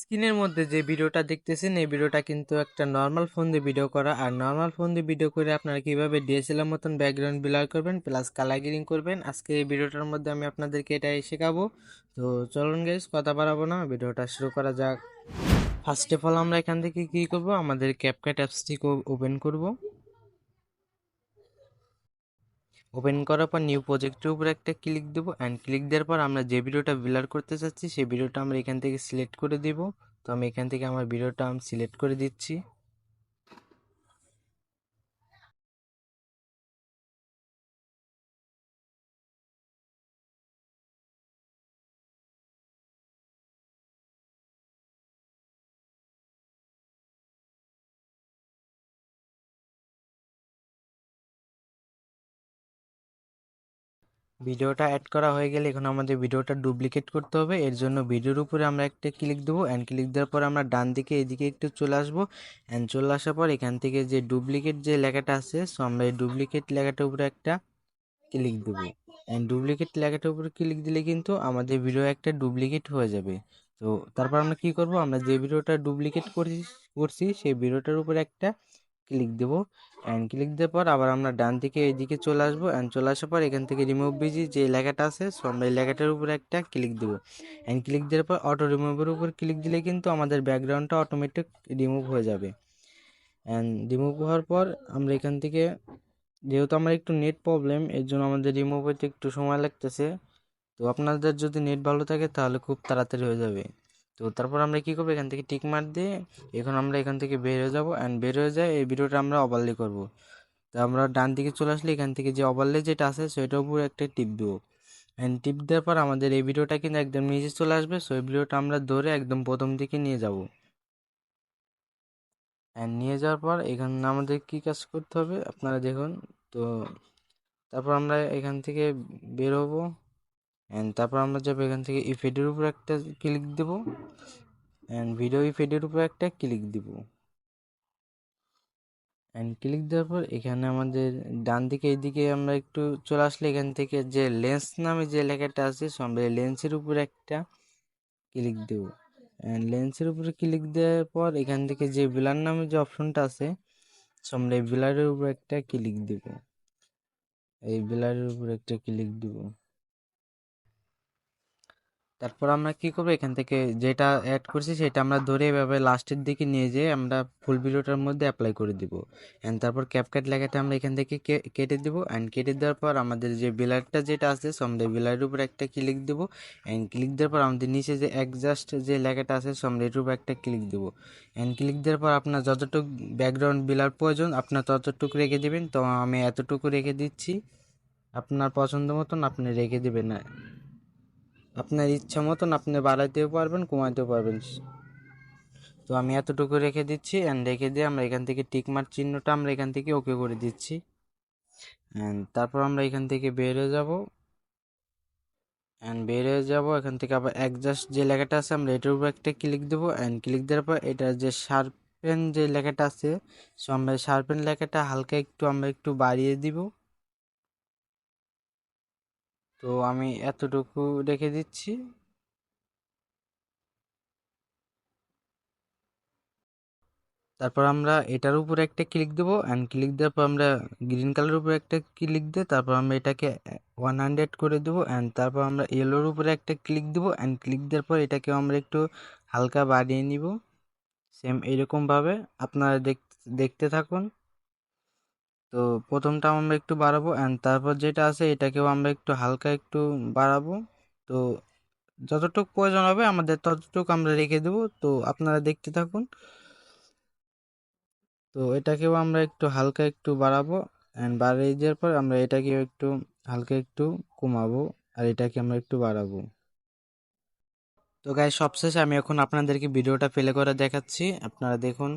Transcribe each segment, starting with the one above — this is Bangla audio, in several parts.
স্ক্রিনের মধ্যে যে ভিডিওটা দেখতেছেন, এই ভিডিওটা কিন্তু একটা নর্মাল ফোন দিয়ে ভিডিও করা। আর নর্মাল ফোন দিয়ে ভিডিও করে আপনারা কীভাবে ডিএসএলআর মতন ব্যাকগ্রাউন্ড ব্লার করবেন প্লাস কালার গ্রেডিং করবেন, আজকে এই ভিডিওটার মধ্যে আমি আপনাদেরকে এটাই শেখাবো। তো চলুন গাইস কথা বাড়াবো না, ভিডিওটা শুরু করা যাক। ফার্স্ট অফ অল আমরা এখান থেকে কী করব? আমাদের ক্যাপকাট অ্যাপসটি ওপেন করব। ওপেন করার পর নিউ প্রজেক্টের উপর একটা ক্লিক দেবো অ্যান্ড ক্লিক দেওয়ার পর আমরা যে ভিডিওটা ব্লার করতে চাচ্ছি, সেই ভিডিওটা আমরা এখান থেকে সিলেক্ট করে দেবো। তো আমি এখান থেকে আমার ভিডিওটা আমি সিলেক্ট করে দিচ্ছি। ভিডিওটা অ্যাড করা হয়ে গেলে এখন আমাদের ভিডিওটা ডুপ্লিকেট করতে হবে। এর জন্য ভিডিওর উপরে আমরা একটা ক্লিক দেবো অ্যান্ড ক্লিক দেওয়ার পর আমরা ডান দিকে এদিকে একটু চলে আসব। অ্যান্ড চলে আসার পর এখান থেকে যে ডুপ্লিকেট যে লেখাটা আছে সো আমরা এই ডুপ্লিকেট লেখাটার উপরে একটা ক্লিক দেবো। অ্যান্ড ডুপ্লিকেট লেখাটার উপরে ক্লিক দিলে কিন্তু আমাদের ভিডিও একটা ডুপ্লিকেট হয়ে যাবে। তো তারপর আমরা কি করব? আমরা যে ভিডিওটা ডুপ্লিকেট করছি করছি, সেই ভিডিওটার উপরে একটা ক্লিক দেবো অ্যান্ড ক্লিক দেওয়ার পর আবার আমরা ডান দিকে এইদিকে চলে আসব অ্যান্ড চলে আসার পর এখান থেকে রিমুভ বিজি যে লেখাটা আছে সো আমরা এই লেখাটার উপরে একটা ক্লিক দেবো অ্যান্ড ক্লিক দেওয়ার পর অটো রিমুভের উপর ক্লিক দিলে কিন্তু আমাদের ব্যাকগ্রাউন্ডটা অটোমেটিক রিমুভ হয়ে যাবে অ্যান্ড রিমুভ হওয়ার পর আমরা এখান থেকে, যেহেতু আমার একটু নেট প্রবলেম এর জন্য আমাদের রিমুভ হতে একটু সময় লাগতেছে, তো আপনাদের যদি নেট ভালো থাকে তাহলে খুব তাড়াতাড়ি হয়ে যাবে। তো তারপর আমরা কী করব? এখান থেকে টিক মার দিয়ে এখন আমরা এখান থেকে বের হয়ে যাব অ্যান্ড বের হয়ে যায় এই ভিডিওটা আমরা ওভারলে করব। তো আমরা ডান দিকে চলে আসলে এখান থেকে যে ওভারলে যেটা আছে সেটার উপর একটা টিপ দেবো। অ্যান্ড টিপ দেওয়ার পর আমাদের এই ভিডিওটা কিন্তু একদম নিচে চলে আসবে। সো এই ভিডিওটা আমরা ধরে একদম প্রথম দিকে নিয়ে যাব। অ্যান্ড নিয়ে যাওয়ার পর এখানে আমাদের কি কাজ করতে হবে? আপনারা দেখুন, তো তারপর আমরা এখান থেকে বের হব। অ্যান্ড তারপর আমরা যাব এখান থেকে ইফেডের উপর একটা ক্লিক দেব। অ্যান্ড ভিডিও ইফেডের উপর একটা ক্লিক দিব। অ্যান্ড ক্লিক দেওয়ার পর এখানে আমাদের ডান দিকে এইদিকে আমরা একটু চলে আসলে এখান থেকে যে লেন্স নামে যে লেখাটা আছে সো আমরা লেন্সের উপর একটা ক্লিক দেব। অ্যান্ড লেন্সের উপরে ক্লিক দেওয়ার পর এখান থেকে যে বিলার নামে যে অপশনটা আছে সো আমরা এই বিলারের উপর একটা ক্লিক দেব। এই বিলারের উপর একটা ক্লিক দিব। তারপর আমরা কি করব? এখান থেকে যেটা অ্যাড করছি সেটা আমরা ধরে এভাবে লাস্টের দিকে নিয়ে যেয়ে আমরা ফুল ভিডিওটার মধ্যে অ্যাপ্লাই করে দিব। অ্যান্ড তারপর ক্যাপকাট লেখাটা আমরা এখান থেকে কেটে দেবো। অ্যান্ড কেটে দেওয়ার পর আমাদের যে বিলারটা যেটা আছে সো আমরা বিলারের উপর একটা ক্লিক দেবো। অ্যান্ড ক্লিক দেওয়ার পর আমাদের নিচে যে অ্যাডজাস্ট যে লেখাটা আছে সো আমরা উপর একটা ক্লিক দেবো। অ্যান্ড ক্লিক দেওয়ার পর আপনার যতটুকু ব্যাকগ্রাউন্ড বিলার প্রয়োজন, আপনার ততটুকু রেখে দেবেন। তো আমি এতটুকু রেখে দিচ্ছি। আপনার পছন্দ মতন আপনি রেখে দেবেন। আপনার ইচ্ছা মতন আপনি বাড়াইতেও পারবেন, কমাইতেও পারবেন। তো আমি এতটুকু রেখে দিচ্ছি অ্যান্ড রেখে দিয়ে আমরা এখান থেকে টিকমার চিহ্নটা আমরা এখান থেকে ওকে করে দিচ্ছি। অ্যান্ড তারপর আমরা এখান থেকে বের হয়ে যাব। অ্যান্ড বের হয়ে যাব, এখান থেকে আবার অ্যাডজাস্ট যে লেখাটা আছে আমরা এটার উপর একটা ক্লিক দেবো। অ্যান্ড ক্লিক দেওয়ার পর এটা যে শার্পেন যে লেখাটা আছে সো আমরা শার্পেন লেখাটা হালকা একটু, আমরা একটু বাড়িয়ে দিব। তো আমি এতটুকু রেখে দিচ্ছি। তারপর আমরা এটার উপরে একটা ক্লিক দেবো অ্যান্ড ক্লিক দেওয়ার পর আমরা গ্রিন কালার উপরে একটা ক্লিক দিয়ে তারপর আমরা এটাকে ওয়ান হান্ড্রেড করে দেবো অ্যান্ড তারপর আমরা ইয়েলোর উপরে একটা ক্লিক দেবো অ্যান্ড ক্লিক দেওয়ার পর এটাকে আমরা একটু হালকা বাড়িয়ে নিব। সেম এরকমভাবে আপনারা দেখতে থাকুন। তো প্রথমটা আমরা একটু বাড়াবো অ্যান্ড তারপর যেটা আছে এটাকেও আমরা একটু হালকা একটু বাড়াবো। তো যতটুক প্রয়োজন হবে আমাদের ততটুকু আমরা রেখে দেবো। তো আপনারা দেখতে থাকুন। তো এটাকেও আমরা একটু হালকা একটু বাড়াবো অ্যান্ড বাড়িয়ে দেওয়ার পর আমরা এটাকেও একটু হালকা একটু কমাবো আর এটাকে আমরা একটু বাড়াবো। তো গাই সবশেষে আমি এখন আপনাদেরকে ভিডিওটা প্লে করে দেখাচ্ছি। আপনারা দেখুন।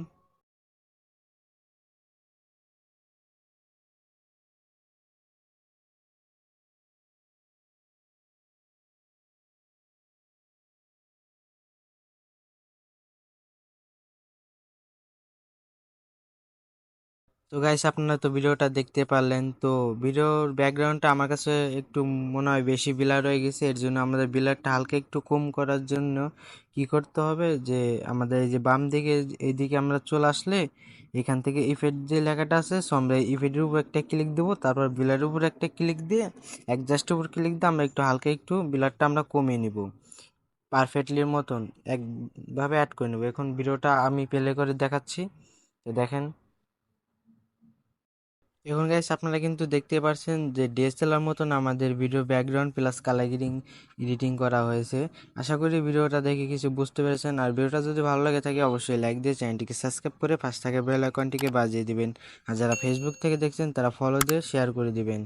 তো গাইস আপনারা তো ভিডিওটা দেখতে পারলেন, তো ভিডিওর ব্যাকগ্রাউন্ডটা আমার কাছে একটু মনে হয় বেশি ব্লার হয়ে গেছে, এর জন্য আমাদের ব্লারটা হালকা একটু কম করার জন্য কি করতে হবে যে, আমাদের এই যে বাম দিকে, এইদিকে আমরা চলে আসলে এখান থেকে ইফেক্ট যে লেখাটা আছে সো আমরা ইফেক্টের উপর একটা ক্লিক দেবো, তারপর বিলারের উপর একটা ক্লিক দিয়ে অ্যাডজাস্টের উপর ক্লিক দিয়ে আমরা একটু হালকা একটু বিলারটা আমরা কমিয়ে নিব। পারফেক্টলির মতন, একভাবে অ্যাড করে নেব। এখন ভিডিওটা আমি প্লে করে দেখাচ্ছি, তো দেখেন। এখন গাইস আপনারা কিন্তু দেখতে পাচ্ছেন যে ডিএসএলআর মতন আমাদের video background plus colouring editing করা হয়েছে। আশা করি ভিডিওটা দেখে কিছু বুঝতে পেরেছেন। আর ভিডিওটা যদি ভালো লাগে থাকে অবশ্যই লাইক দিয়ে চ্যানেলটিকে সাবস্ক্রাইব করে পাশে থাকা বেল আইকনটিকে বাজিয়ে দিবেন। আর যারা ফেসবুক থেকে দেখছেন তারা ফলো দিয়ে শেয়ার করে দিবেন।